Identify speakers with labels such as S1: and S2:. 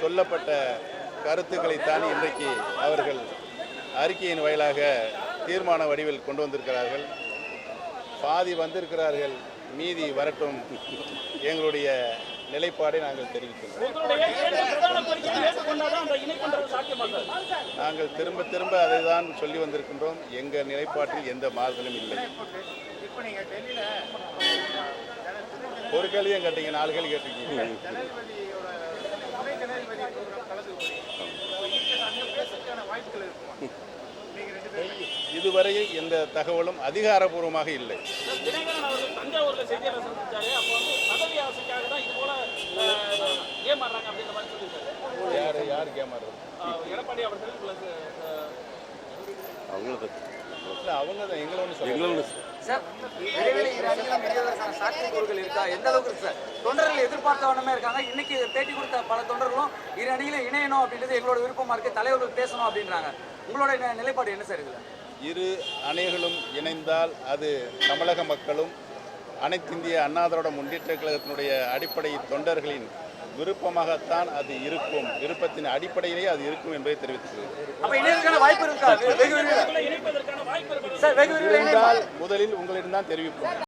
S1: சொல்லப்பட்ட கருத்துக்களைத்தான் இன்றைக்கு அவர்கள் அறிக்கையின் வாயிலாக தீர்மான வடிவில் கொண்டு வந்திருக்கிறார்கள். பாதி வந்திருக்கிறார்கள் மீதி வரட்டும் எங்களுடைய நிலைப்பாடை நாங்கள் தெரிவிக்கின்றோம். நாங்கள் திரும்ப திரும்ப அதை தான் சொல்லி வந்திருக்கின்றோம். எங்கள் நிலைப்பாட்டில் எந்த மாறுதலும் இல்லை. ஒரு கேள்வியும் கேட்டீங்க நாலு கேள்வி கேட்டிருக்கீங்க. இதுவரையில் எந்த தகவலும் அதிகாரப்பூர்வமாக இல்லை. யார் யார்
S2: பிளஸ்
S1: இல்லை அவங்க தான் எங்களை ஒன்று
S3: இணைவதற்கான சாத்தியக்கூறுகள் இருக்கா? எந்த அளவுக்கு இருக்கு? சார் தொண்டர்கள் எதிர்பார்த்த வண்ணமே இருக்காங்க. இன்னைக்கு பேட்டி கொடுத்த பல தொண்டர்களும் இரு அணிகளும் இணையணும் அப்படின்றது எங்களோட விருப்பமா இருக்கு. தலைவர்கள் பேசணும் அப்படின்றாங்க. உங்களோட நிலைப்பாடு என்ன சார் இதுல?
S1: இரு அணைகளும் இணைந்தால் அது தமிழக மக்களும் அனைத்திந்திய அண்ணா திராவிட முன்னேற்ற கழகத்தினுடைய அடிப்படை தொண்டர்களின் விருப்பமாகத்தான் அது இருக்கும். விருப்பத்தின் அடிப்படையிலேயே அது இருக்கும் என்பதை தெரிவித்துள்ளது முதலில் உங்களிடம் தான் தெரிவிப்போம்.